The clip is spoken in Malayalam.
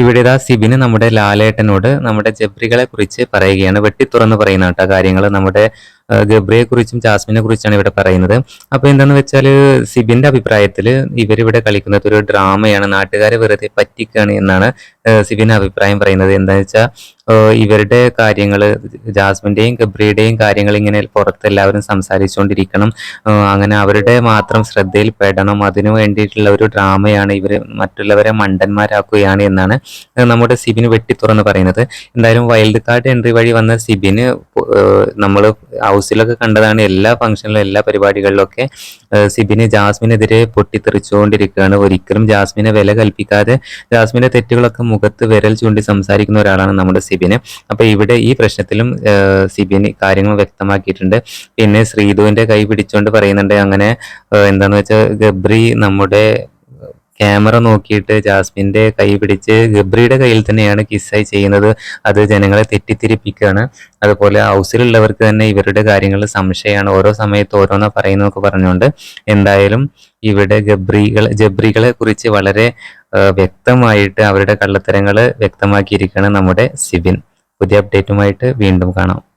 ഇവിടെ ഇതാ സിബിന് നമ്മുടെ ലാലേട്ടനോട് നമ്മുടെ ജബ്രികളെ കുറിച്ച് പറയുകയാണ്. വെട്ടി തുറന്ന് പറയുന്ന കേട്ടോ കാര്യങ്ങൾ നമ്മുടെ ഗബ്രിയെ കുറിച്ചും ജാസ്മിനെ കുറിച്ചാണ് ഇവിടെ പറയുന്നത്. അപ്പൊ എന്താണെന്ന് വെച്ചാൽ സിബിന്റെ അഭിപ്രായത്തിൽ ഇവരിവിടെ കളിക്കുന്നത് ഒരു ഡ്രാമയാണ് നാട്ടുകാരെ വെറുതെ പറ്റിക്കാണ് എന്നാണ് സിബിന്റെ അഭിപ്രായം പറയുന്നത്. എന്താണെന്ന് വെച്ചാൽ ഇവരുടെ കാര്യങ്ങൾ ജാസ്മിന്റെയും ഗബ്രിയുടെയും കാര്യങ്ങൾ ഇങ്ങനെ പുറത്ത് എല്ലാവരും സംസാരിച്ചുകൊണ്ടിരിക്കണം. അങ്ങനെ അവരുടെ മാത്രം ശ്രദ്ധയിൽ പെടണം. അതിനു വേണ്ടിയിട്ടുള്ള ഒരു ഡ്രാമയാണ് ഇവർ മറ്റുള്ളവരെ മണ്ടന്മാരാക്കുകയാണ് എന്നാണ് നമ്മുടെ സിബിന് വെട്ടിത്തുറന്ന് പറയുന്നത്. എന്തായാലും വൈൽഡ് കാർഡ് എൻട്രി വഴി വന്ന സിബിന് നമ്മൾ ഹൗസിലൊക്കെ കണ്ടതാണ് എല്ലാ ഫംഗ്ഷനിലും എല്ലാ പരിപാടികളിലൊക്കെ. സിബിന് ജാസ്മിനെതിരെ പൊട്ടിത്തെറിച്ചുകൊണ്ടിരിക്കുകയാണ്. ഒരിക്കലും ജാസ്മിനെ വില കൽപ്പിക്കാതെ ജാസ്മിന്റെ തെറ്റുകളൊക്കെ മുഖത്ത് വിരൽ ചൂണ്ടി സംസാരിക്കുന്ന ഒരാളാണ് നമ്മുടെ സിബിന്. അപ്പൊ ഇവിടെ ഈ പ്രശ്നത്തിലും സിബിന് കാര്യങ്ങൾ വ്യക്തമാക്കിയിട്ടുണ്ട്. പിന്നെ ശ്രീധുവിന്റെ കൈ പിടിച്ചുകൊണ്ട് പറയുന്നുണ്ട് അങ്ങനെ എന്താന്ന് വെച്ചാൽ ഗബ്രി നമ്മുടെ ക്യാമറ നോക്കിയിട്ട് ജാസ്മിന്റെ കൈ പിടിച്ച് ഗബ്രിയുടെ കയ്യിൽ തന്നെയാണ് കിസ്സായി ചെയ്യുന്നത്. അത് ജനങ്ങളെ തെറ്റിദ്ധരിപ്പിക്കുകയാണ്. അതുപോലെ ഹൗസിലുള്ളവർക്ക് തന്നെ ഇവരുടെ കാര്യങ്ങൾ സംശയമാണ്. ഓരോ സമയത്ത് ഓരോന്നാ പറയുന്നതൊക്കെ പറഞ്ഞുകൊണ്ട് എന്തായാലും ഇവിടെ ഗബ്രികൾ ജബ്രികളെ കുറിച്ച് വളരെ വ്യക്തമായിട്ട് അവരുടെ കള്ളത്തരങ്ങൾ വ്യക്തമാക്കിയിരിക്കുകയാണ് നമ്മുടെ സിബിൻ. പുതിയ അപ്ഡേറ്റുമായിട്ട് വീണ്ടും കാണാം.